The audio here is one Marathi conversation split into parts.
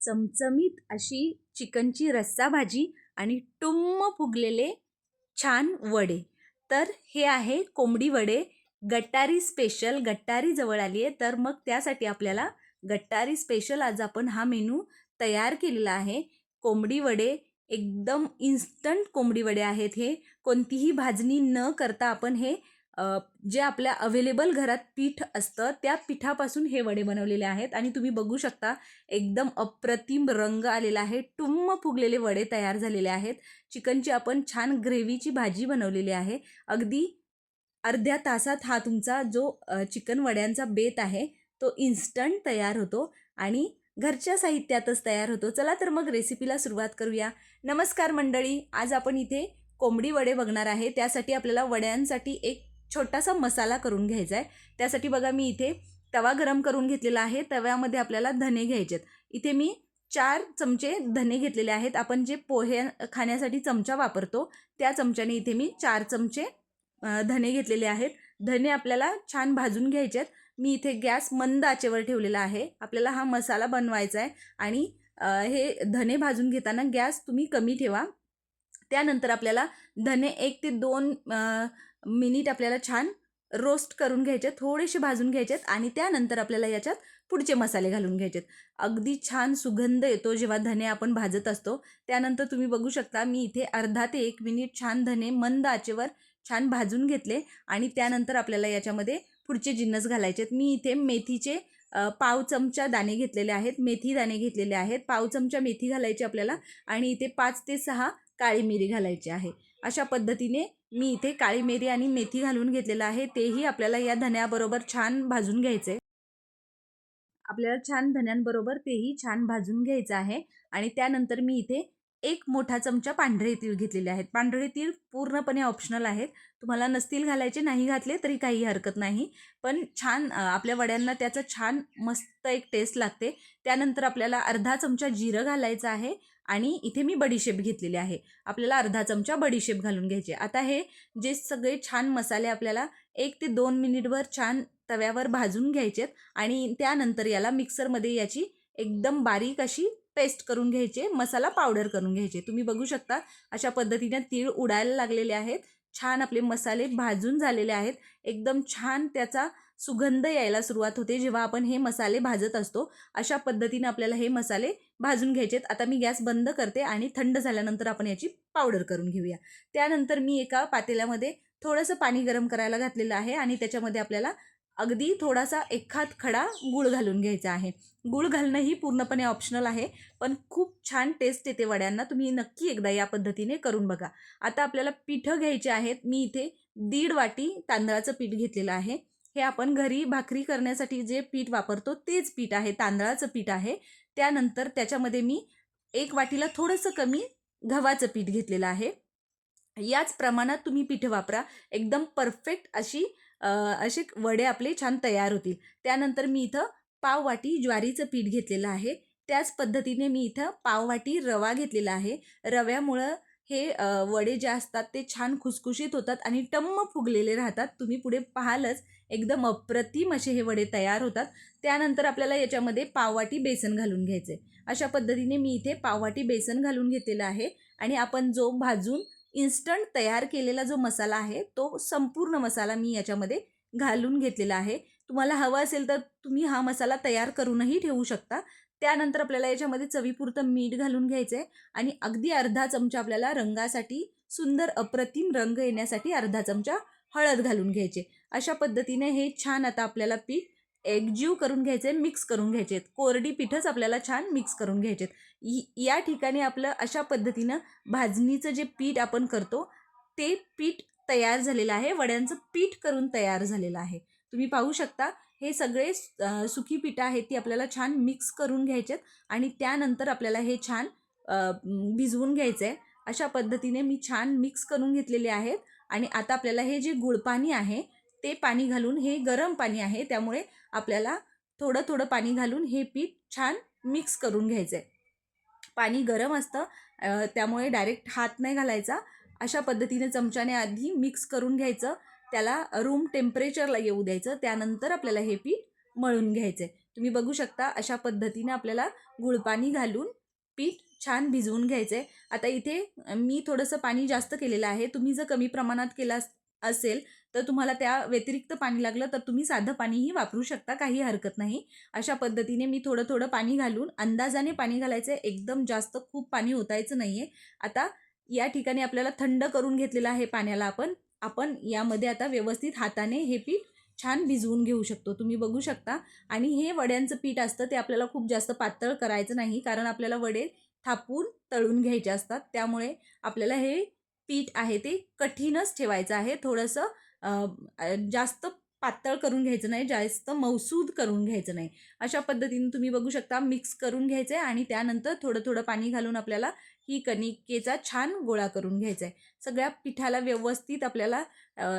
चमचमीत अशी चिकनची रस्सा भाजी आणि टुम्म फुगलेले छान वडे. तर हे आहे कोंबडी वडे. गट्टारी स्पेशल गट्टारी जवळ आली आहे. तर मग त्यासाठी आपल्याला गट्टारी स्पेशल आज आपण हा मेनू तयार केलेला आहे. कोंबडी वडे एकदम इन्स्टंट कोंबडी वडे आहेत हे. कोणतीही भाजणी न करता आपण हे जे आपल्या अवेलेबल घरात पीठ असतं त्या पिठापासून हे वडे बनवलेले आहेत. आणि तुम्ही बघू शकता एकदम अप्रतिम रंग आलेला आहे. टुम्म फुगलेले वडे तयार झालेले आहेत. चिकनची आपण छान ग्रेव्हीची भाजी बनवलेली आहे. अगदी अर्ध्या तासात हा तुमचा जो चिकन वड्यांचा बेत आहे तो इन्स्टंट तयार होतो. आणि घरच्या साहित्यातच तयार होतो. चला तर मग रेसिपीला सुरुवात करूया. नमस्कार मंडळी आज आपण इथे कोंबडी वडे बघणार आहे. त्यासाठी आपल्याला वड्यांसाठी एक छोटासा मसाला करून घ्यायचा आहे. त्यासाठी बघा मी इथे तवा गरम करून घेतलेला आहे. तव्यामध्ये आपल्याला धने घ्यायचे आहेत. इथे मी चार चमचे धने घेतलेले आहेत. आपण जे पोहे खाण्यासाठी चमचा वापरतो त्या चमच्याने इथे मी चार चमचे धने घेतलेले आहेत. धने आपल्याला छान भाजून घ्यायचे आहेत. मी इथे गॅस मंद आचेवर ठेवलेला आहे. आपल्याला हा मसाला बनवायचा आहे आणि हे धने भाजून घेताना गॅस तुम्ही कमी ठेवा. त्यानंतर आपल्याला धने एक ते दोन मिनिट आपल्याला छान रोस्ट करून घ्यायचे थोडेसे भाजून घ्यायचे आणि त्यानंतर आपल्याला याच्यात पुढचे मसाले घालून घ्यायचेत. अगदी छान सुगंध येतो जेव्हा धने आपण भाजत असतो. त्यानंतर तुम्ही बघू शकता मी इथे अर्धा ते एक मिनिट छान धने मंद आचेवर छान भाजून घेतले आणि त्यानंतर आपल्याला याच्यामध्ये पुढचे जिन्नस घालायचे आहेत मी इथे मेथीचे पाव चमचा दाणे घेतलेले आहेत. मेथी दाणे घेतलेले आहेत. पाव चमचा मेथी घालायची आपल्याला आणि इथे पाच ते सहा काळी मिरी घालायची आहे. अशा पद्धतीने मी इथे काळी मिरी आणि मेथी घालून घेतलेलं आहे. तेही आपल्याला या धन्याबरोबर छान भाजून घ्यायचे आपल्याला छान धन्यांबरोबर तेही छान भाजून घ्यायचं आहे. आणि त्यानंतर मी इथे एक मोठा चमचा पांढरे तीळ घेतलेले आहेत. पांढरे तीळ पूर्णपणे ऑप्शनल आहेत. तुम्हाला नसतील घालायचे नाही घातले तरी काही हरकत नाही. पण छान आपल्या वड्यांना त्याचं छान मस्त एक टेस्ट लागते. त्यानंतर आपल्याला अर्धा चमचा जिरं घालायचं आहे. आणि इथे मी बडीशेप घेतलेली आहे. आपल्याला अर्धा चमचा बडीशेप घालून घ्यायचे आता हे जे सगळे छान मसाले आपल्याला एक ते दोन मिनिटभर छान तव्यावर भाजून घ्यायचेत आणि त्यानंतर याला मिक्सरमध्ये याची एकदम बारीक अशी पेस्ट करून घ्यायचे मसाला पावडर करून घ्यायचे तुम्ही बघू शकता अशा पद्धतीने तीळ उडायला लागलेले आहेत. छान आपले मसाले भाजून झालेले आहेत. एकदम छान त्याचा सुगंध यायला सुरुवात होते जेव्हा आपण हे मसाले भाजत असतो. अशा पद्धतीने आपल्याला हे मसाले भाजून घ्यायचेत. आता मी गॅस बंद करते आणि थंड झाल्यानंतर आपण याची पावडर करून घेऊया. त्यानंतर मी एका पातेल्यामध्ये थोडंसं पाणी गरम करायला घातलेलं आहे आणि त्याच्यामध्ये आपल्याला अगदी थोडासा एखाद खडा गूळ घालून घ्यायचा आहे. गूळ घालणं ही पूर्णपणे ऑप्शनल आहे पण खूप छान टेस्ट येते वड्यांना. तुम्ही नक्की एकदा या पद्धतीने करून बघा. आता आपल्याला पिठं घ्यायचे आहेत. मी इथे दीड वाटी तांदळाचं पीठ घेतलेलं आहे. हे आपण घरी भाकरी करण्यासाठी जे पीठ वापरतो तेच पीठ आहे तांदळाचं पीठ आहे. त्यानंतर त्याच्यामध्ये मी एक वाटीला थोडंसं कमी गव्हाचं पीठ घेतलेलं आहे. याच प्रमाणात तुम्ही पीठ वापरा. एकदम परफेक्ट अशी असे वडे आपले छान तयार होतील. त्यानंतर मी इथं पाव वाटी ज्वारीचं पीठ घेतलेलं आहे. त्याच पद्धतीने मी इथं पाववाटी रवा घेतलेला आहे. रव्यामुळं हे वडे जे असतात ते छान खुसखुशीत होतात आणि टम्म फुगलेले राहतात. तुम्ही पुढे पाहालच एकदम अप्रतिम असे हे वडे तयार होतात. त्यानंतर आपल्याला याच्यामध्ये पाववाटी बेसन घालून घ्यायचे. अशा पद्धतीने मी इथे पाववाटी बेसन घालून घेतलेलं आहे आणि आपण जो भाजून इन्स्टंट तयार केलेला जो मसाला आहे तो संपूर्ण मसाला मी याच्यामध्ये घालून घेतलेला आहे. तुम्हाला हवा असेल तर तुम्ही हा मसाला तयार करूनही ठेवू शकता. त्यानंतर आपल्याला याच्यामध्ये चवीपुरतं मीठ घालून घ्यायचं आहे आणि अगदी अर्धा चमचा आपल्याला रंगासाठी सुंदर अप्रतिम रंग येण्यासाठी अर्धा चमचा हळद घालून घ्यायचे. अशा पद्धतीने हे छान आता आपल्याला पीठ एकजीव करून घ्यायचे मिक्स करून घ्यायचे कोरडी पीठच आपल्याला छान मिक्स करून घ्यायचे या ठिकाणी आपलं अशा पद्धतीनं भाजणीचं जे पीठ आपण करतो ते पीठ तयार झालेलं आहे. वड्यांचं पीठ करून तयार झालेलं आहे. तुम्ही पाहू शकता हे सगळे सुकी पिठं आहेत ती आपल्याला छान मिक्स करून घ्यायचेत आणि त्यानंतर आपल्याला हे छान भिजवून घ्यायचं आहे अशा पद्धतीने मी छान मिक्स करून घेतलेले आहेत आणि आता आपल्याला हे जे गुळपाणी आहे ते पाणी घालून हे गरम पाणी आहे त्यामुळे आपल्याला थोडं थोडं पाणी घालून हे पीठ छान मिक्स करून घ्यायचं आहे पाणी गरम असतं त्यामुळे डायरेक्ट हात नाही घालायचा. अशा पद्धतीने चमच्याने आधी मिक्स करून घ्यायचं त्याला रूम टेम्परेचरला येऊ द्यायचं. त्यानंतर आपल्याला हे पीठ मळून घ्यायचं आहे तुम्ही बघू शकता अशा पद्धतीने आपल्याला गुळपाणी घालून पीठ छान भिजवून घ्यायचं आहे आता इथे मी थोडंसं पाणी जास्त केलेलं आहे. तुम्ही जर कमी प्रमाणात केला असेल तर तुम्हाला त्या व्यतिरिक्त पाणी लागलं तर तुम्ही साधं पाणीही वापरू शकता. काही हरकत नाही. अशा पद्धतीने मी थोडं थोडं पाणी घालून अंदाजाने पाणी घालायचं आहे एकदम जास्त खूप पाणी ओतायचं नाही आहे आता या ठिकाणी आपल्याला थंड करून घेतलेलं आहे पाण्याला आपण. आपण यामध्ये आता व्यवस्थित हाताने हे पीठ छान भिजवून घेऊ शकतो. तुम्ही बघू शकता. आणि हे वड्यांचं पीठ असतं ते आपल्याला खूप जास्त पातळ करायचं नाही कारण आपल्याला वडे थापून तळून घ्यायचे असतात. त्यामुळे आपल्याला हे पीठ आहे ते कठीणच ठेवायचं आहे. थोडंसं जास्त पातळ करून घ्यायचं नाही जास्त मौसूद करून घ्यायचं नाही. अशा पद्धतीने तुम्ही बघू शकता मिक्स करून घ्यायचं आहे आणि त्यानंतर थोडं थोडं पाणी घालून आपल्याला ही कणिकेचा छान गोळा करून घ्यायचा आहे सगळ्या पिठाला व्यवस्थित आपल्याला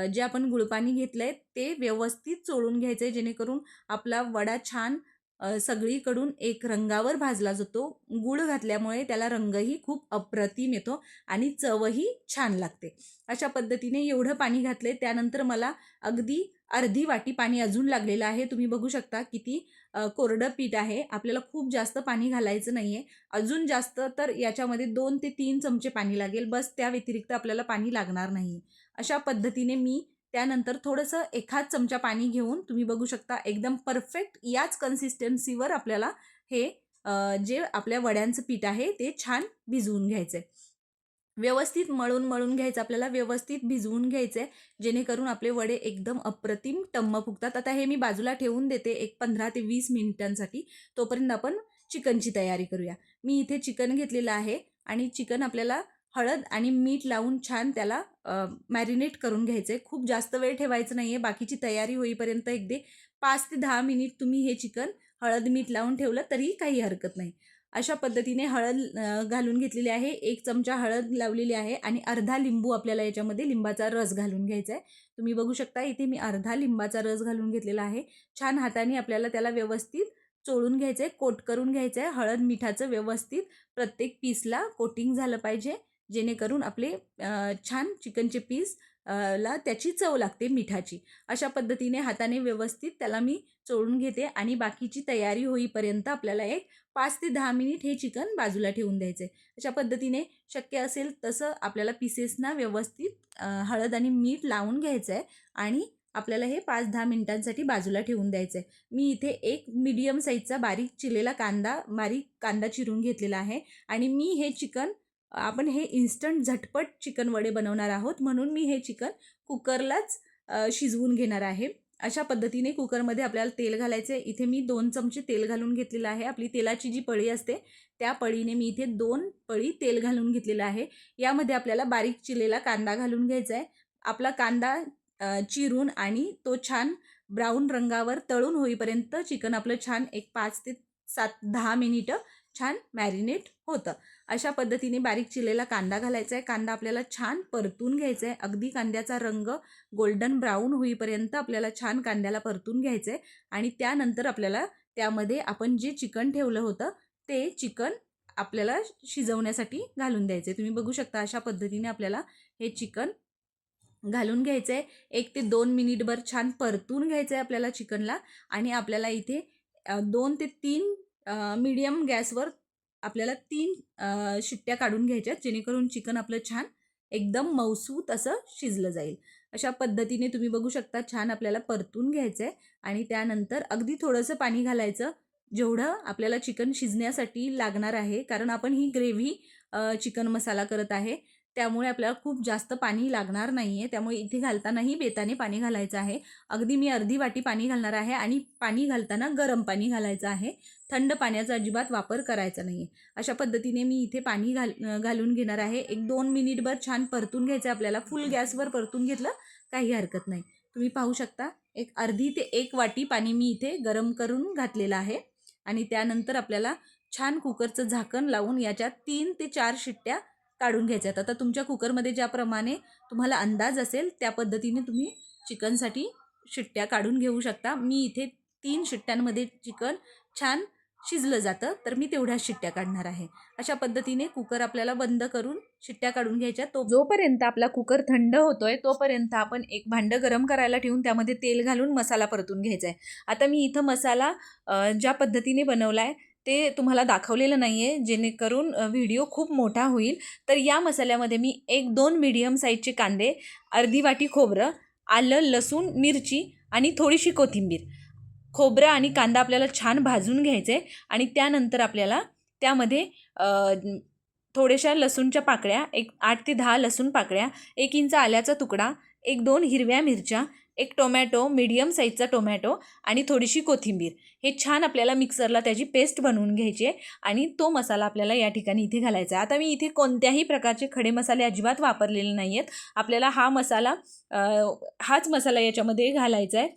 जे आपण गुळपाणी घेतलं आहे ते व्यवस्थित चोळून घ्यायचं आहे जेणेकरून आपला वडा छान सगळीकडून एक रंगावर भाजला जातो. गुळ घातल्यामुळे त्याला रंगही खूप अप्रतिम येतो आणि चवही छान लागते. अशा पद्धतीने एवढं पाणी घातले त्यानंतर मला अगदी अर्धी वाटी पाणी अजून लागलेलं आहे. तुम्ही बघू शकता किती कोरडं पीठ आहे. आपल्याला खूप जास्त पाणी घालायचं नाही आहे अजून जास्त तर याच्यामध्ये दोन ते तीन चमचे पाणी लागेल. बस त्या व्यतिरिक्त आपल्याला पाणी लागणार नाही. अशा पद्धतीने मी त्यानंतर थोडंसं एखाद चमचा पाणी घेऊन तुम्ही बघू शकता एकदम परफेक्ट याच कन्सिस्टन्सीवर आपल्याला हे जे आपल्या वड्यांचं पीठ आहे ते छान भिजवून घ्यायचं आहे व्यवस्थित मळून मळून घ्यायचं आपल्याला व्यवस्थित भिजवून घ्यायचं आहे जेणेकरून आपले वडे एकदम अप्रतिम टम्म फुगतात. आता हे मी बाजूला ठेवून देते एक पंधरा ते वीस मिनिटांसाठी. तोपर्यंत आपण चिकनची तयारी करूया. मी इथे चिकन घेतलेलं आहे आणि चिकन आपल्याला हळद आणि मीठ लावून छान त्याला मॅरिनेट करून घ्यायचं आहे खूप जास्त वेळ ठेवायचं नाही आहे बाकीची तयारी होईपर्यंत अगदी पाच ते दहा मिनिट तुम्ही हे चिकन हळद मीठ लावून ठेवलं तरीही काही हरकत नाही. अशा पद्धतीने हळद घालून घेतलेली आहे. एक चमचा हळद लावलेली आहे आणि अर्धा लिंबू आपल्याला याच्यामध्ये लिंबाचा रस घालून घ्यायचा आहे तुम्ही बघू शकता इथे मी अर्धा लिंबाचा रस घालून घेतलेला आहे. छान हाताने आपल्याला त्याला व्यवस्थित चोळून घ्यायचं आहे कोट करून घ्यायचं आहे हळद मिठाचं व्यवस्थित प्रत्येक पीसला कोटिंग झालं पाहिजे. जेणेकरून आपले छान चिकनचे पीस ला त्याची चव लागते मिठाची. अशा पद्धतीने हाताने व्यवस्थित त्याला मी चोळून घेते आणि बाकीची तयारी होईपर्यंत आपल्याला एक पाच ते दहा मिनिट हे चिकन बाजूला ठेवून द्यायचे अशा पद्धतीने शक्य असेल तसं आपल्याला पीसेसना व्यवस्थित हळद आणि मीठ लावून घ्यायचं आहे आणि आपल्याला हे पाच दहा मिनिटांसाठी बाजूला ठेवून द्यायचं आहे मी इथे एक मीडियम साईजचा बारीक चिरलेला कांदा बारीक कांदा चिरून घेतलेला आहे आणि मी हे चिकन आपण हे इन्स्टंट झटपट चिकन वडे बनवणार आहोत. म्हणून मी हे चिकन कुकरलाच शिजवून घेणार आहे. अशा पद्धतीने कुकरमध्ये आपल्याला तेल घालायचे इथे मी दोन चमचे तेल घालून घेतलेलं आहे. आपली तेलाची जी पळी असते त्या पळीने मी इथे दोन पळी तेल घालून घेतलेलं आहे. यामध्ये आपल्याला बारीक चिरलेला कांदा घालून घ्यायचा आहे आपला कांदा चिरून आणि तो छान ब्राऊन रंगावर तळून होईपर्यंत चिकन आपलं छान एक पाच ते सात दहा मिनिटं छान मॅरिनेट होतं. अशा पद्धतीने बारीक चिलेला कांदा घालायचा आहे. कांदा आपल्याला छान परतून घ्यायचा आहे. अगदी कांद्याचा रंग गोल्डन ब्राऊन होईपर्यंत आपल्याला छान कांद्याला परतून घ्यायचं आहे आणि त्यानंतर आपल्याला त्यामध्ये आपण जे चिकन ठेवलं होतं ते चिकन आपल्याला शिजवण्यासाठी घालून द्यायचं आहे तुम्ही बघू शकता अशा पद्धतीने आपल्याला हे चिकन घालून घ्यायचं आहे एक ते दोन मिनिटभर छान परतून घ्यायचं आहे आपल्याला चिकनला. आणि आपल्याला इथे दोन ते तीन मीडियम गॅसवर आपल्याला तीन शिट्ट्या काढून घ्यायच्यात जेणेकरून चिकन आपलं छान एकदम मौसूत असं शिजलं जाईल. अशा पद्धतीने तुम्ही बघू शकता छान आपल्याला परतून घ्यायचं आहे आणि त्यानंतर अगदी थोडंसं पाणी घालायचं जेवढं आपल्याला चिकन शिजण्यासाठी लागणार आहे. कारण आपण ही ग्रेव्ही चिकन मसाला करत आहे. त्यामुळे आपल्याला खूप जास्त पाणी लागणार नाही आहे त्यामुळे इथे घालतानाही बेताने पाणी घालायचं आहे. अगदी मी अर्धी वाटी पाणी घालणार आहे आणि पाणी घालताना गरम पाणी घालायचं आहे. थंड पाण्याचा अजिबात वापर करायचा नाही आहे अशा पद्धतीने मी इथे पाणी घाल घालून घेणार आहे. एक दोन मिनिटभर छान परतून घ्यायचं आहे आपल्याला. फुल गॅसवर परतून घेतलं काही हरकत नाही. तुम्ही पाहू शकता एक अर्धी ते एक वाटी पाणी मी इथे गरम करून घातलेलं आहे. आणि त्यानंतर आपल्याला छान कुकरचं झाकण लावून याच्यात तीन ते चार शिट्ट्या काढून घ्यायच्यात. आता तुमच्या कुकरमध्ये ज्याप्रमाणे तुम्हाला अंदाज असेल त्या पद्धतीने तुम्ही चिकनसाठी शिट्ट्या काढून घेऊ शकता. मी इथे तीन शिट्ट्यांमध्ये चिकन छान शिजलं जातं तर मी तेवढ्याच शिट्ट्या काढणार आहे. अशा पद्धतीने कुकर आपल्याला बंद करून शिट्ट्या काढून घ्यायच्या. तो जोपर्यंत आपला कुकर थंड होतोय तोपर्यंत आपण एक भांडं गरम करायला ठेवून त्यामध्ये तेल घालून मसाला परतून घ्यायचा आहे. आता मी इथं मसाला ज्या पद्धतीने बनवला आहे ते तुम्हाला दाखवलेलं नाही आहे जेणेकरून व्हिडिओ खूप मोठा होईल. तर या मसाल्यामध्ये मी एक दोन मीडियम साईजचे कांदे अर्धी वाटी खोबरं आलं लसूण मिरची आणि थोडीशी कोथिंबीर. खोबरं आणि कांदा आपल्याला छान भाजून घ्यायचे आणि त्यानंतर आपल्याला त्यामध्ये थोड्याशा लसूणच्या पाकळ्या एक आठ ते दहा लसूण पाकळ्या एक इंच आल्याचा तुकडा एक दोन हिरव्या मिरच्या एक टोमॅटो मीडियम साईजचा टोमॅटो आणि थोडीशी कोथिंबीर. हे छान आपल्याला मिक्सरला त्याची पेस्ट बनवून घ्यायची आहे आणि तो मसाला आपल्याला या ठिकाणी इथे घालायचा आहे. आता मी इथे कोणत्याही प्रकारचे खडे मसाले अजिबात वापरलेले नाही आहेत आपल्याला हा मसाला हाच मसाला याच्यामध्ये घालायचा आहे.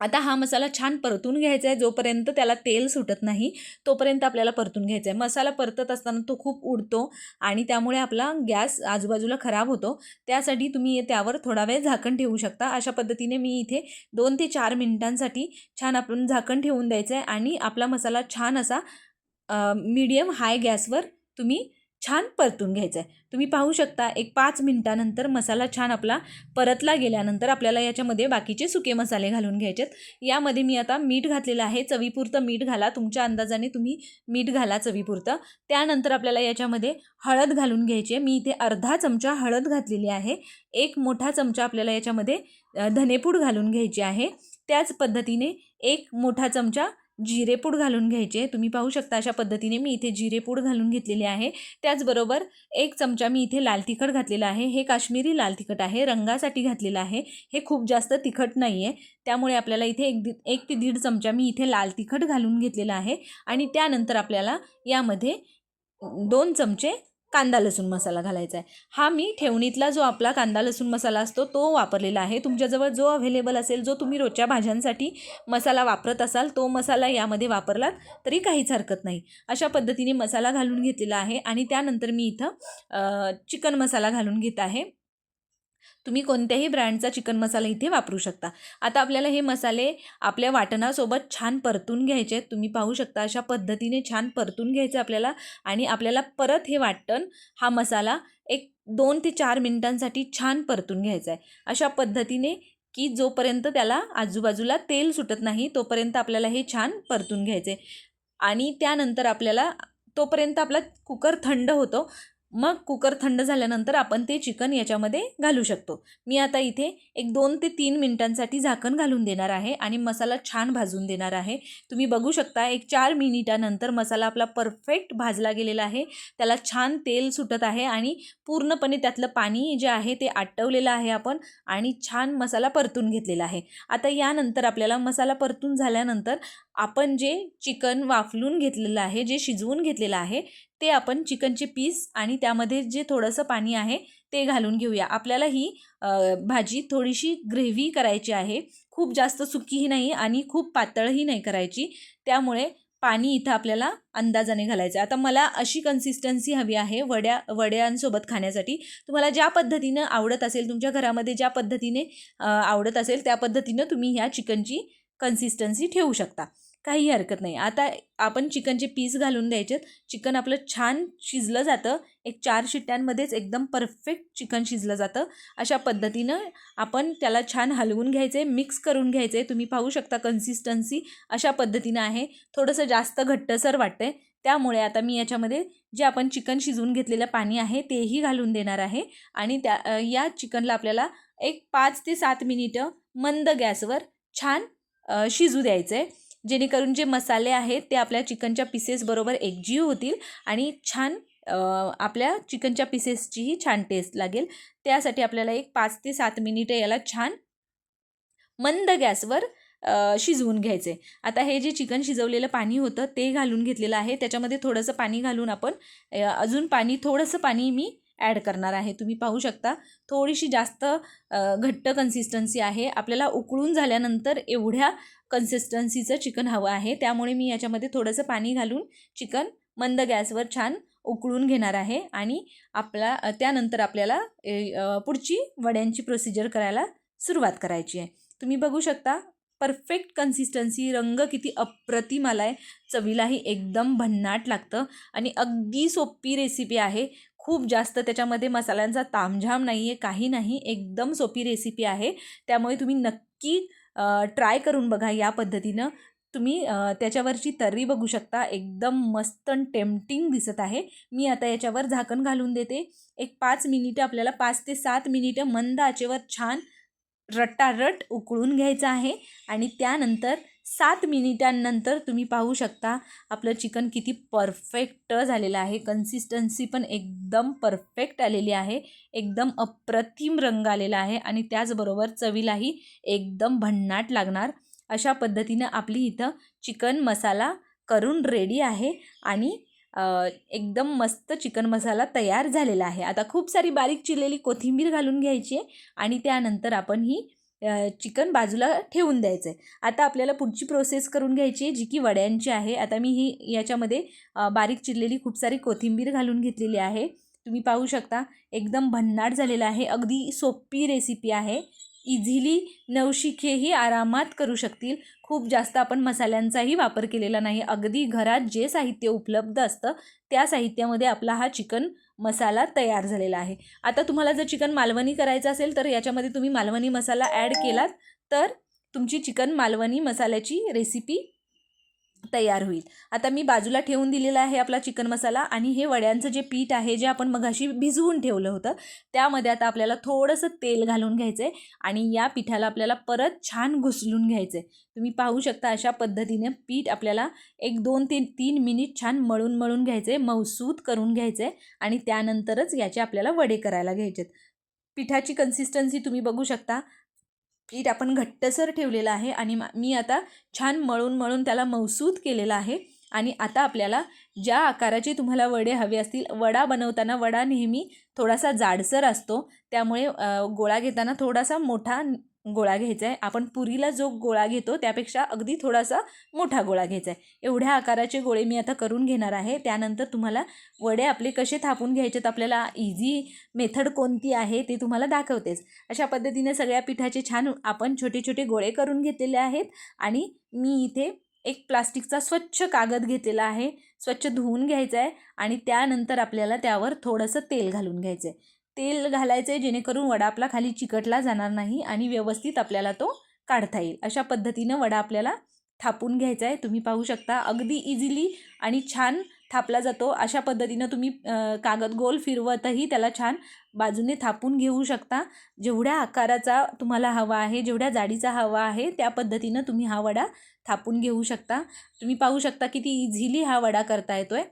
आता हा मसाला छान परतून घ्यायचा आहे जोपर्यंत त्याला तेल सुटत नाही तोपर्यंत आपल्याला परतून घ्यायचा आहे. मसाला परतत असताना तो खूप उडतो आणि त्यामुळे आपला गॅस आजूबाजूला खराब होतो. त्यासाठी तुम्ही त्यावर थोडा वेळ झाकण ठेवू शकता. अशा पद्धतीने मी इथे दोन ते चार मिनिटांसाठी छान आपण झाकण ठेवून द्यायचं आहे आणि आपला मसाला छान असा मीडियम हाय गॅसवर तुम्ही छान परतून घ्यायचा आहे तुम्ही पाहू शकता एक पाच मिनटानंतर मसाला छान आपला परतला गेल्यानंतर आपल्याला याच्यामध्ये बाकीचे सुके मसाले घालून घ्यायचे आहेत यामध्ये मी आता मीठ घातलेलं आहे चवीपुरतं मीठ घाला तुमच्या अंदाजाने तुम्ही मीठ घाला चवीपुरतं. त्यानंतर आपल्याला याच्यामध्ये हळद घालून घ्यायची आहे. मी इथे अर्धा चमचा हळद घातलेली आहे एक मोठा चमचा आपल्याला याच्यामध्ये धनेपूड घालून घ्यायची आहे. त्याच पद्धतीने एक मोठा चमचा जिरेपूड घालून घ्यायचे. तुम्ही पाहू शकता अशा पद्धतीने मी इथे जिरेपूड घालून घेतलेली आहे. त्याचबरोबर एक चमचा मी इथे लाल तिखट घातलेलं आहे. हे काश्मीरी लाल तिखट आहे. रंगासाठी घातलेलं आहे. हे खूप जास्त तिखट नाही आहे त्यामुळे आपल्याला इथे एक दि एक ते दीड चमचा मी इथे लाल तिखट घालून घेतलेलं आहे. आणि त्यानंतर आपल्याला यामध्ये दोन चमचे कांदा लसूण मसाला घालायचा आहे. हा मी ठेवणीतला जो आपला कांदा लसूण मसाला असतो तो वापरलेला आहे. तुमच्याजवळ जो अव्हेलेबल असेल जो तुम्ही रोजच्या भाज्यांसाठी मसाला वापरत असाल तो मसाला यामध्ये वापरलात तरी काहीच हरकत नाही. अशा पद्धतीने मसाला घालून घेतलेला आहे आणि त्यानंतर मी इथं चिकन मसाला घालून घेत आहे. तुम्ही कोणत्याही ब्रँडचा चिकन मसाला इथे वापरू शकता. आता आपल्याला हे मसाले आपल्या वाटणासोबत छान परतून घ्यायचे आहेत. तुम्ही पाहू शकता अशा पद्धतीने छान परतून घ्यायचं आपल्याला आणि आपल्याला परत हे वाटण हा मसाला एक दोन ते चार मिनिटांसाठी छान परतून घ्यायचा आहे. अशा पद्धतीने की जोपर्यंत त्याला आजूबाजूला तेल सुटत नाही तोपर्यंत आपल्याला हे छान परतून घ्यायचे आणि त्यानंतर आपल्याला तोपर्यंत आपला कुकर थंड होतो. मग कुकर थंड झाल्यानंतर आपण ते चिकन याच्यामध्ये घालू शकतो. मी आता इथे एक दोन ते तीन मिनिटांसाठी झाकण घालून देणार आहे आणि मसाला छान भाजून देणार आहे. तुम्ही बघू शकता एक चार मिनिटानंतर मसाला आपला परफेक्ट भाजला गेलेला आहे. त्याला छान तेल सुटत आहे आणि पूर्णपणे त्यातलं पाणी जे आहे ते आटवलेलं आहे आपण आणि छान मसाला परतून घेतलेला आहे. आता यानंतर आपल्याला मसाला परतून झाल्यानंतर आपण जे चिकन वाफलून घेतलेलं आहे जे शिजवून घेतलेलं आहे ते आपण चिकनचे पीस आणि त्यामध्ये जे थोडंसं पाणी आहे ते घालून घेऊया. आपल्याला ही भाजी थोडीशी ग्रेव्ही करायची आहे. खूप जास्त सुकीही नाही आणि खूप पातळही नाही करायची. त्यामुळे पाणी इथं आपल्याला अंदाजाने घालायचं आता मला अशी कन्सिस्टन्सी हवी आहे वड्या वड्यांसोबत खाण्यासाठी. तुम्हाला ज्या पद्धतीनं आवडत असेल तुमच्या घरामध्ये ज्या पद्धतीने आवडत असेल त्या पद्धतीनं तुम्ही ह्या चिकनची कन्सिस्टन्सी ठेवू शकता. काही हरकत नाही. आता आपण चिकनचे पीस घालून द्यायचे चिकन आपलं छान शिजलं जातं. एक चार शिट्ट्यांमध्येच एकदम परफेक्ट चिकन शिजलं जातं. अशा पद्धतीनं आपण त्याला छान हलवून घ्यायचे मिक्स करून घ्यायचे तुम्ही पाहू शकता कन्सिस्टन्सी अशा पद्धतीनं आहे. थोडंसं जास्त घट्टसर वाटतंय. त्यामुळे आता मी याच्यामध्ये जे आपण चिकन शिजवून घेतलेलं पाणी आहे तेही घालून देणार आहे. आणि त्या या चिकनला आपल्याला एक पाच ते सात मिनिटं मंद गॅसवर छान शिजू द्यायचं आहे जेणेकरून जे मसाले आहेत ते आपल्या चिकनच्या पीसेसबरोबर एकजीव होतील आणि छान आपल्या चिकनच्या पीसेसचीही छान टेस्ट लागेल. त्यासाठी आपल्याला एक पाच ते सात मिनिटं याला छान मंद गॅसवर शिजवून घ्यायचे. आता हे जे चिकन शिजवलेलं पाणी होतं ते घालून घेतलेलं आहे. त्याच्यामध्ये थोडंसं पाणी घालून आपण अजून पाणी थोडंसं पाणी मी ॲड करणार आहे. तुम्ही पाहू शकता थोडीशी जास्त घट्ट कन्सिस्टन्सी आहे. आपल्याला उकळून झाल्यानंतर एवढ्या कन्सिस्टन्सीचं चिकन हवं आहे. त्यामुळे मी याच्यामध्ये थोडंसं पाणी घालून चिकन मंद गॅसवर छान उकळून घेणार आहे. आणि आपला त्यानंतर आपल्याला ए, पुढची वड्यांची प्रोसिजर करायला सुरुवात करायची आहे. तुम्ही बघू शकता परफेक्ट कन्सिस्टन्सी रंग किती अप्रतिम आला आहे चवीलाही एकदम भन्नाट लागतं. आणि अगदी सोपी रेसिपी आहे. खूप जास्त त्याच्यामध्ये मसाल्यांचा तामझाम नाही आहे काही नाही एकदम सोपी रेसिपी आहे. त्यामुळे तुम्ही नक्की ट्राय करून बघा या पद्धतीनं. तुम्ही त्याच्यावरची तर्री बघू शकता. एकदम मस्त टेम्पटिंग दिसत आहे. मी आता याच्यावर झाकण घालून देते. एक पाच मिनिटं आपल्याला पाच ते सात मिनिटं मंद आचेवर छान रट्टारट उकळून घ्यायचं आहे. आणि त्यानंतर सात मिनिटांनंतर तुम्ही पाहू शकता आपलं चिकन किती परफेक्ट झालेलं आहे. कन्सिस्टन्सी पण एकदम परफेक्ट आलेली आहे. एकदम अप्रतिम रंग आलेला आहे आणि त्याचबरोबर चवीलाही एकदम भन्नाट लागणार. अशा पद्धतीनं आपली इथं चिकन मसाला करून रेडी आहे आणि एकदम मस्त चिकन मसाला तयार झालेला आहे. आता खूप सारी बारीक चिरलेली कोथिंबीर घालून घ्यायची आहे आणि त्यानंतर आपण ही चिकन बाजूला ठेवून द्यायचं आहे आता आपल्याला पुढची प्रोसेस करून घ्यायची आहे जी की वड्यांची आहे. आता मी ही याच्यामध्ये बारीक चिरलेली खूप सारी कोथिंबीर घालून घेतलेली आहे. तुम्ही पाहू शकता एकदम भन्नाट झालेलं आहे. अगदी सोपी रेसिपी आहे. इझिली नवशिखेही आरामात करू शकतील. खूप जास्त आपण मसाल्यांचाही वापर केलेला नाही. अगदी घरात जे साहित्य उपलब्ध असतं त्या साहित्यामध्ये आपला हा चिकन मसाला तयार झालेला आहे. आता तुम्हाला जर चिकन मालवणी करायचं असेल तर याच्यामध्ये तुम्ही मालवणी मसाला ॲड केलात तर तुमची चिकन मालवणी मसाल्याची रेसिपी तयार होईल. आता मी बाजूला ठेवून दिलेला आहे आपला चिकन मसाला आणि हे वड्यांचं जे पीठ आहे जे आपण मघाशी भिजवून ठेवलं होतं त्यामध्ये आता आपल्याला थोडंसं तेल घालून घ्यायचं आहे आणि या पिठाला आपल्याला परत छान घुसलून घ्यायचं आहे तुम्ही पाहू शकता अशा पद्धतीने पीठ आपल्याला एक दोन ते तीन मिनिट छान मळून मळून घ्यायचं आहे मौसूद करून घ्यायचं आहे आणि त्यानंतरच याचे आपल्याला वडे करायला घ्यायचे आहेत पिठाची कन्सिस्टन्सी तुम्ही बघू शकता. पीठ आपण घट्टसर ठेवलेलं आहे आणि मा- मी आता छान मळून मळून त्याला मौसूद केलेला आहे. आणि आता आपल्याला ज्या आकाराचे तुम्हाला वडे हवे असतील वडा बनवताना वडा नेहमी थोडासा जाडसर असतो. त्यामुळे गोळा घेताना थोडासा मोठा गोळा घ्यायचा आहे आपण पुरीला जो गोळा घेतो त्यापेक्षा अगदी थोडासा मोठा गोळा घ्यायचा आहे एवढ्या आकाराचे गोळे मी आता करून घेणार आहे. त्यानंतर तुम्हाला वडे आपले कसे थापून घ्यायचेत आपल्याला इझी मेथड कोणती आहे ते तुम्हाला दाखवतेच. अशा पद्धतीने सगळ्या पिठाचे छान आपण छोटे छोटे गोळे करून घेतलेले आहेत आणि मी इथे एक प्लास्टिकचा स्वच्छ कागद घेतलेला आहे. स्वच्छ धुवून घ्यायचा आहे आणि त्यानंतर आपल्याला त्यावर थोडंसं तेल घालून घ्यायचं आहे तेल घालायचं आहे जेणेकरून वडा आपला खाली चिकटला जाणार नाही आणि व्यवस्थित आपल्याला तो काढता येईल. अशा पद्धतीनं वडा आपल्याला थापून घ्यायचा आहे तुम्ही पाहू शकता अगदी इझिली आणि छान थापला जातो. अशा पद्धतीनं तुम्ही कागद गोल फिरवतही त्याला छान बाजूने थापून घेऊ शकता. जेवढ्या आकाराचा तुम्हाला हवा आहे जेवढ्या जाडीचा हवा आहे त्या पद्धतीनं तुम्ही हा वडा थापून घेऊ शकता. तुम्ही पाहू शकता किती इझिली हा वडा करता येतो आहे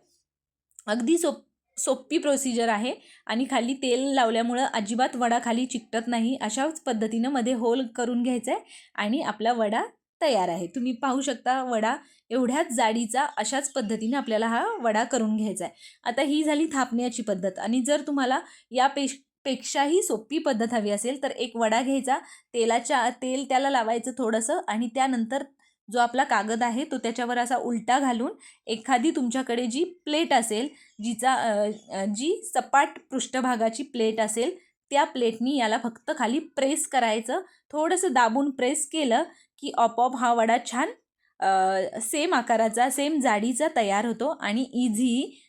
अगदी सोप सोपी प्रोसिजर आहे आणि खाली तेल लावल्यामुळं अजिबात वडा खाली चिकटत नाही. अशाच पद्धतीनं मध्ये होल करून घ्यायचं आहे आणि आपला वडा तयार आहे. तुम्ही पाहू शकता वडा एवढ्याच जाडीचा अशाच पद्धतीने आपल्याला हा वडा करून घ्यायचा आहे आता ही झाली थापण्याची पद्धत आणि जर तुम्हाला या पेश पेक्षाही सोपी पद्धत हवी असेल तर एक वडा घ्यायचा. तेलाच्या तेल त्याला लावायचं थोडंसं आणि त्यानंतर जो आपला कागद आहे तो त्याच्यावर असा उलटा घालून एखादी तुमच्याकडे जी प्लेट असेल जिचा जी सपाट पृष्ठभागाची प्लेट असेल त्या प्लेटनी याला फक्त खाली प्रेस करायचं. थोडंसं दाबून प्रेस केलं की ऑपॉप हा वडा छान सेम आकाराचा सेम जाडीचा तयार होतो आणि इझी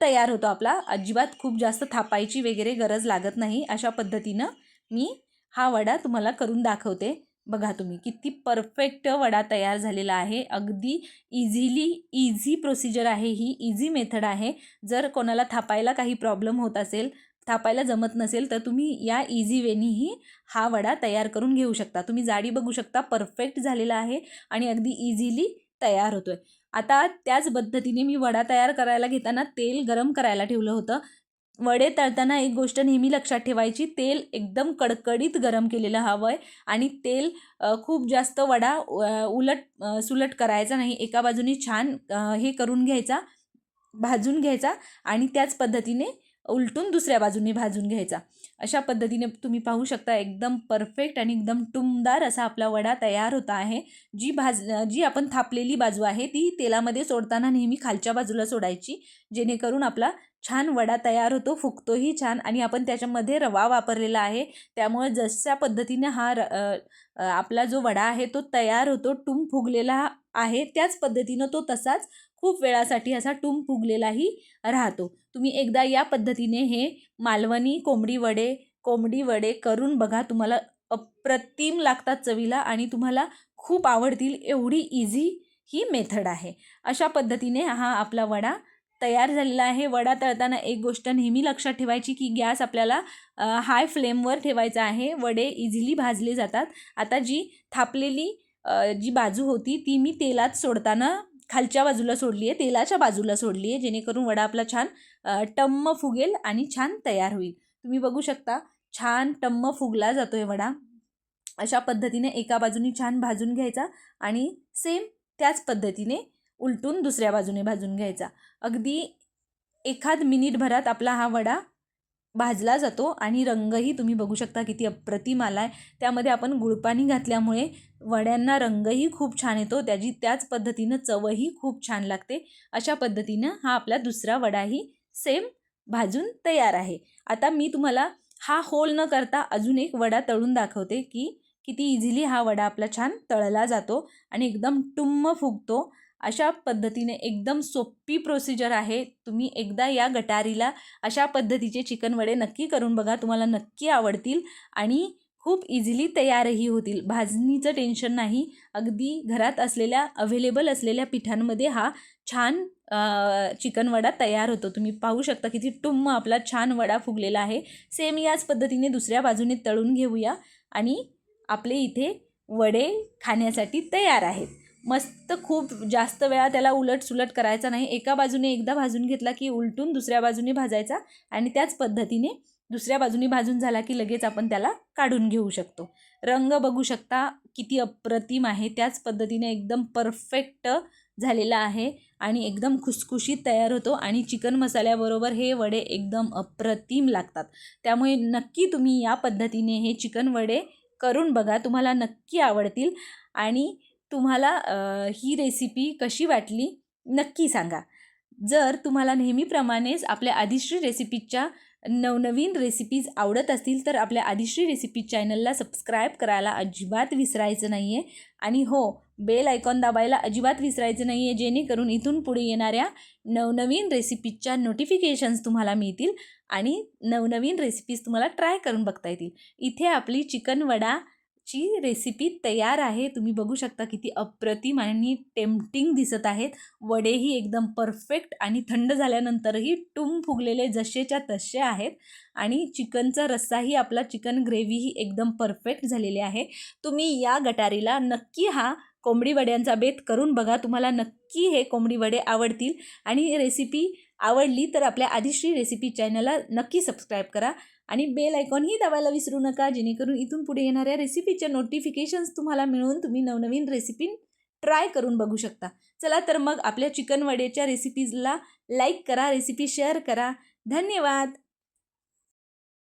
तयार होतो आपला. अजिबात खूप जास्त थापायची वगैरे गरज लागत नाही. अशा पद्धतीनं मी हा वडा तुम्हाला करून दाखवते. बघा तुम्ही किती परफेक्ट वडा तयार झालेला आहे. अगदी इझिली इझी प्रोसिजर आहे. ही इझी मेथड आहे. जर कोणाला थापायला काही प्रॉब्लेम होत असेल थापायला जमत नसेल तर तुम्ही या इझी वेनीही हा वडा तयार करून घेऊ शकता. तुम्ही जाडी बघू शकता परफेक्ट झालेला आहे आणि अगदी इझिली तयार होतो आहे आता त्याच पद्धतीने मी वडा तयार करायला घेताना तेल गरम करायला ठेवलं होतं. वडे तळताना एक गोष्ट नेहमी लक्षात ठेवायची तेल एकदम कडकडीत गरम केलेलं हवं आहे आणि तेल खूप जास्त वडा उलट सुलट करायचा नाही एका बाजूने छान हे करून घ्यायचा भाजून घ्यायचा आणि त्याच पद्धतीने उलटून दुसऱ्या बाजूने भाजून घ्यायचा. अशा पद्धतीने तुम्ही पाहू शकता एकदम परफेक्ट आणि एकदम टुमदार असा आपला वडा तयार होता आहे. जी भाज जी आपण थापलेली बाजू आहे ती तेलामध्ये सोडताना नेहमी खालच्या बाजूला सोडायची जेणेकरून आपला छान वडा तयार होतो फुगतोही छान आणि आपण त्याच्यामध्ये रवा वापरलेला आहे. त्यामुळे जशा पद्धतीने हा र आपला जो वडा आहे तो तयार होतो टुम फुगलेला आहे त्याच पद्धतीनं तो तसाच खूप वेळासाठी असा टुम फुगलेलाही राहतो. तुम्ही एकदा या पद्धतीने हे मालवणी कोंबडी वडे कोंबडी वडे करून बघा तुम्हाला अप्रतिम लागतात चवीला आणि तुम्हाला खूप आवडतील एवढी इझी ही मेथड आहे. अशा पद्धतीने हा आपला वडा तयार झालेला आहे. वडा तळताना एक गोष्ट नेहमी लक्षात ठेवायची की गॅस आपल्याला हाय फ्लेमवर ठेवायचा आहे. वडे इझिली भाजले जातात. आता जी थापलेली जी बाजू होती ती मी तेलात सोडताना खालच्या बाजूला सोडली आहे तेलाच्या बाजूला सोडली आहे जेणेकरून वडा आपला छान टम्म फुगेल आणि छान तयार होईल. तुम्ही बघू शकता छान टम्म फुगला जातो आहे वडा. अशा पद्धतीने एका बाजूने छान भाजून घ्यायचा आणि सेम त्याच पद्धतीने उलटून दुसऱ्या बाजूने भाजून घ्यायचा. अगदी एखाद मिनिटभरात आपला हा वडा भाजला जातो आणि रंगही तुम्ही बघू शकता किती अप्रतिम आला आहे त्यामध्ये आपण गुळपाणी घातल्यामुळे वड्यांना रंगही खूप छान येतो. त्याची त्याच पद्धतीनं चवही खूप छान लागते. अशा पद्धतीनं हा आपला दुसरा वडाही सेम भाजून तयार आहे. आता मी तुम्हाला हा होल न करता अजून एक वडा तळून दाखवते की किती इझिली हा वडा आपला छान तळला जातो आणि एकदम टुम्म फुगतो. अशा पद्धतीने एकदम सोपी प्रोसिजर आहे. तुम्ही एकदा या गटारीला अशा पद्धतीचे चिकन वडे नक्की करून बघा. तुम्हाला नक्की आवडतील आणि खूप इझिली तयारही होतील. भाजणीचं टेन्शन नाही. अगदी घरात असलेल्या अवेलेबल असलेल्या पिठांमध्ये हा छान चिकन वडा तयार होतो. तुम्ही पाहू शकता किती टुम्म आपला छान वडा फुगलेला आहे. सेम याच पद्धतीने दुसऱ्या बाजूने तळून घेऊया आणि आपले इथे वडे खाण्यासाठी तयार आहेत. मस्त खूप जास्त वेळा त्याला उलट सुलट करायचा नाही. एका बाजूने एकदा भाजून घेतला की उलटून दुसऱ्या बाजूने भाजायचा आणि त्याच पद्धतीने दुसऱ्या बाजूने भाजून झाला की लगेच आपण त्याला काढून घेऊ शकतो. रंग बघू शकता किती अप्रतिम आहे. त्याच पद्धतीने एकदम परफेक्ट झालेला आहे आणि एकदम खुसखुशीत तयार होतो आणि चिकन मसाल्याबरोबर हे वडे एकदम अप्रतिम लागतात. त्यामुळे नक्की तुम्ही या पद्धतीने हे चिकन वडे करून बघा. तुम्हाला नक्की आवडतील आणि तुम्हाला ही रेसिपी कशी वाटली नक्की सांगा. जर तुम्हाला नेहमीप्रमाणेच आपल्या आदिश्री रेसिपीच्या नवनवीन रेसिपीज आवडत असतील तर आपल्या आदिश्री रेसिपी चॅनलला सबस्क्राईब करायला अजिबात विसरायचं नाही आहे आणि हो बेल आयकॉन दाबायला अजिबात विसरायचं नाही आहे जेणेकरून इथून पुढे येणाऱ्या नवनवीन रेसिपीजच्या नोटिफिकेशन्स तुम्हाला मिळतील आणि नवनवीन रेसिपीज तुम्हाला ट्राय करून बघता येतील. इथे आपली चिकन वडा ची रेसिपी तयार आहे. तुम्ही बघू शकता किती अप्रतिम आणि टेम्पटिंग दिसत आहेत. वडेही एकदम परफेक्ट आणि थंड झाल्यानंतरही टुम फुगलेले जसेच्या तसे आहेत. आणि चिकनचा रस्साही आपला चिकन ग्रेव्हीही एकदम परफेक्ट झालेली आहे. तुम्ही या गटारीला नक्की हा कोंबडी वड्यांचा बेत करून बघा. तुम्हाला नक्की हे कोंबडी वडे आवडतील. आणि रेसिपी आवडली तर आपल्या आदिश्री रेसिपी चॅनलला नक्की सबस्क्राईब करा आणि बेल आयकॉनही दाबायला विसरू नका जेणेकरून इथून पुढे येणाऱ्या रेसिपीच्या नोटिफिकेशन्स तुम्हाला मिळून तुम्ही नवनवीन रेसिपी ट्राय करून बघू शकता. चला तर मग आपल्या चिकन वड्याच्या रेसिपीजला लाईक करा रेसिपी शेअर करा. धन्यवाद!